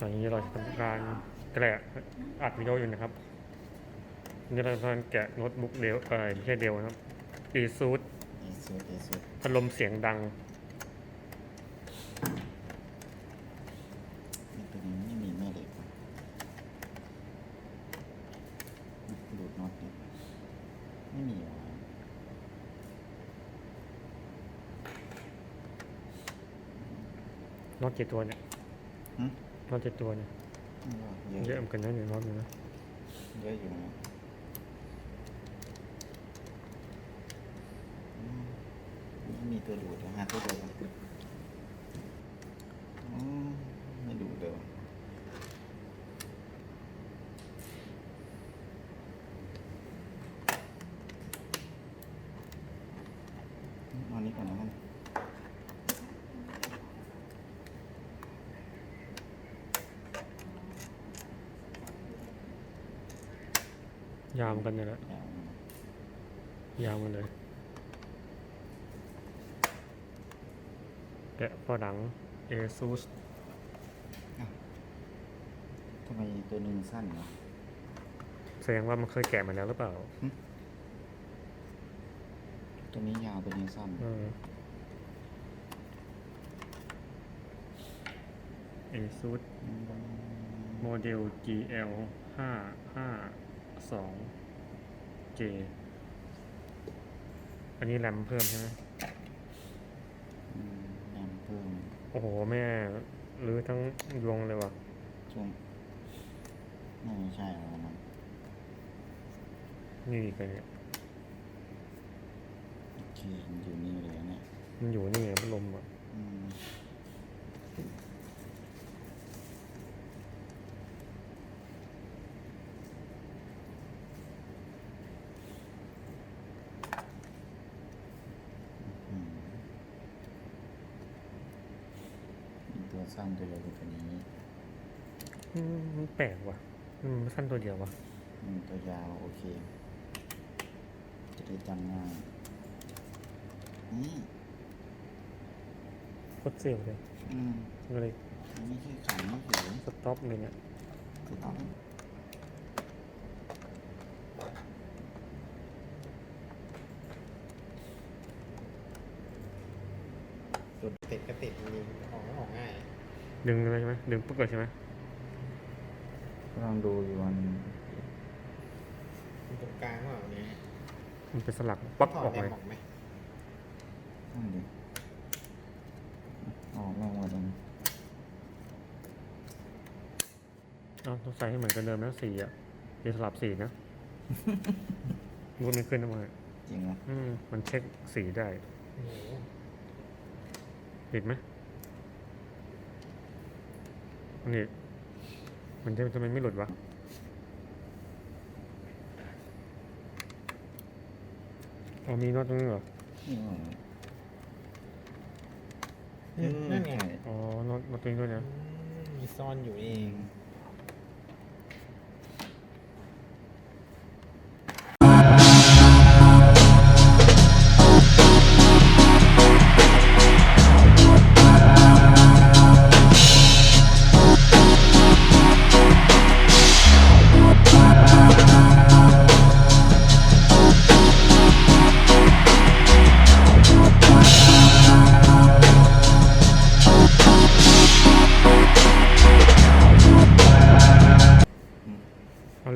ตอนนี้เราจะทำการแกะอัดวิดีโออยู่นะครับนี่เราทำการแกะโน้ตบุ๊กเดลเออไม่ใช่เดลนะครับอีซูดเอสุดเอสุดพัดลมเสียงดังนี่ตัวนี้ไม่มีแม่เหล็กว่ะดูดน็อตดิไม่มีว่ะน็อตกี่ตัวเนี่ย หึน็อตกี่ตัวเนี่ยเยอะเยอะเหมือนกันนะเนี่ยน็อตเนี่ยนะเยอะอยู่นะอืมไม่มีตัวดูดนะหาตัวดูดก่อนอืมไม่ดูดเลยว่ะเอาอันนี้ก่อนนะกัน ยาวเหมือนกันเนี่ยแหละเอายาวมันเลย แกะฝรั่ง ASUS ทำไมตัวหนึงสั้นเนาะแสดงว่ามันเคยแกะมาแล้วหรือเปล่า ตัวนี้ยาวตัวนี้สั้นเออ ASUS โมเดล GL ห้าห้า สอง J อันนี้แรมเพิ่มใช่ไหมอืมแรมเพิ่มโอ้โห แม่รื้อทั้งยวงเลยว่ะ ช่วงน่าจะใช่แล้วนะนี่อีกเลยเนี่ยโอเคมันอยู่นี่เลยเนี่ย มันอยู่นี่ไงพัดลมอะ อืมอืมมีตัว สั้นตัวเดียวคือตัวนี้อืมมันแปลกว่ะอืมมันสั้นตัวเดียวว่ะอืมตัวยาวโอเค จะได้จำง่ายนี่โคตรเสียวเลยอืมก็เลยอันนี้คือขันไม่เขียวสต็อปเลยเนี่ยคือต้องจุดติดก็ติดจริงๆออกก็ออกง่าย ดึงเลยใช่ไหมดึงปุ๊บเลยใช่ไหมลองดูอยู่วันมันตรงกลางว่าอย่างนี้มันเป็นสลักปั๊บถออดอกแรเลมยออกไหมนั่นดิออกมาวันนี้เอาต้องใส่ให้เหมือนกันเดิมนะสีอะเป็นสลับสีนะรูดไม่ขึ้นนะมึงจริงไหมอืมมันเช็คสีได้โอ้โหติดไหม นี่มันจะทำไมไม่หลุดวะอ๋อมีน็อตตรงนี้เหรอนี่เหรออืมนั่นไงใช่อ๋อน็อตน็อตตรงนี้ด้วยอืนะมมีซ่อนอยู่เอง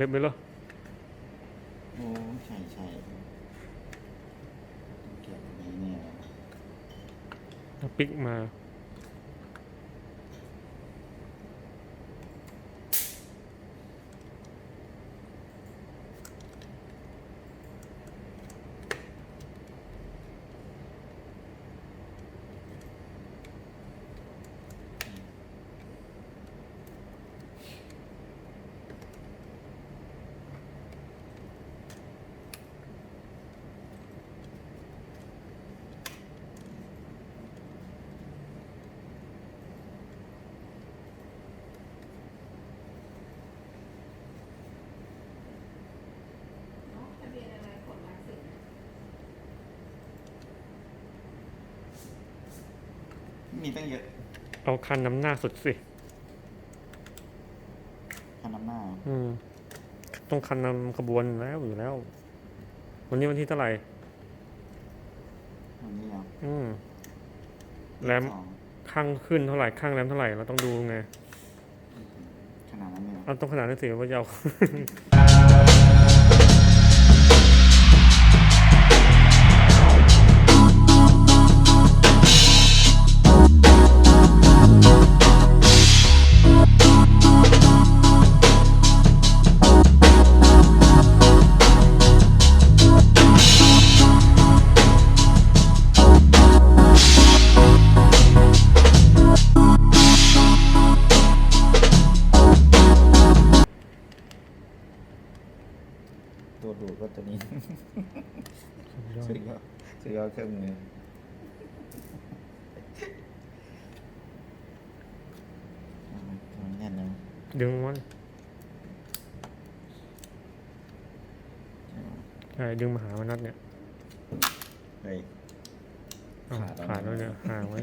เอาเล็บไปเลยโอ้ใช่ใช่เก็บอันนี้เนี่ย เอาปิกมา มีตั้งเยอะเอาคันน้ำหน้าสุดสิอืม ต้องคันนำขบวนแล้วอยู่แล้ว วันนี้วันที่เท่าไหร่ วันนี้เหรออืม แรมสองข้างขึ้นเท่าไหร่ ข้างแรมเท่าไหร่ เราต้องดูไงขนาดนั้นเลยเหรอเอาต้องขนาดนั้นสิว่าจะเอา เครื่องมือเอามาตัวนี้แน่นเลยดึงมันใช่ไหมใช่ดึงมาหามันนัดเนี่ยเฮ้ยอ้าวขาดแล้ว ขาดแล้วเนี่ยห่างไว้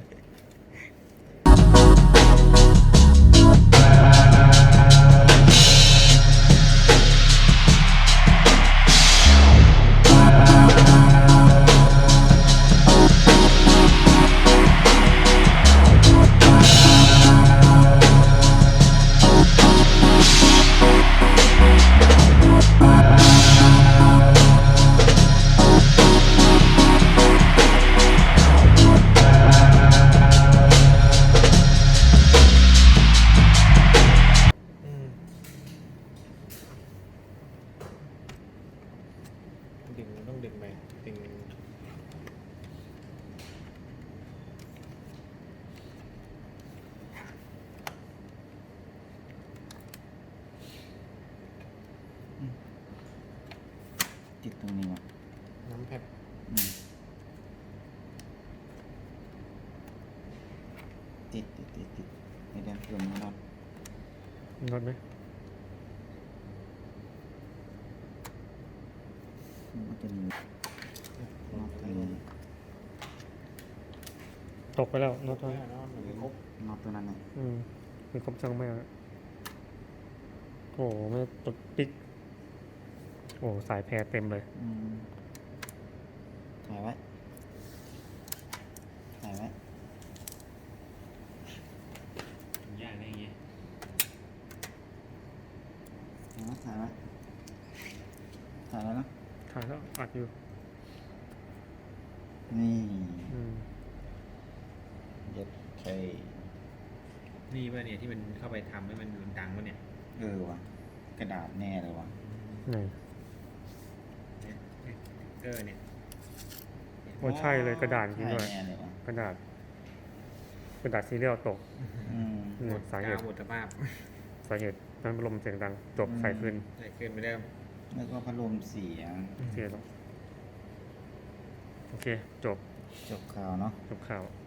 รงนี้ว่ะน้ำแพดอืมติดติดติดติดไม่ได้ลมไม่รอดนัดไหมมันจะมีรอบตรงนี้ตกไปแล้วน็อตไม่นั้นเอาเนาะมันไม่ครบรอบตัวนั้นเลยอืมมีครบจังไหมอะโอ้โหไม่ตดปิ๊ก โอ้สายแพรเต็มเลยอืมถ่ายไว้ถ่ายไว้ยากได้ไงถ่ายไว้ถ่ายไว้ถ่ายแล้วนะถ่ายแล้วอัดอยู่ นี่อืมเย็ดเคนี่ว่าเนี่ยที่มันเข้าไปทำให้มันดังวะเนี่ย เออว่ะ กระดาษแน่เลยว่ะไหนเก อร์เนี่ยโอ้ใช่เลยกระดาษจริงด้วย ใช่แน่เลยว่ะกระดาษกระดาษซีเรียลตกอืมนี่สาเหกาตุวหมดสภาพสาเหตุนั้นพัดลมเสียงดังจบอืม ใส่ขึ้นใส่ขึ้นไปเริ่มแล้วก็พัดลมเสียเสียแล้วโอเค จบจบข่าวเนาะ จบข่าวอ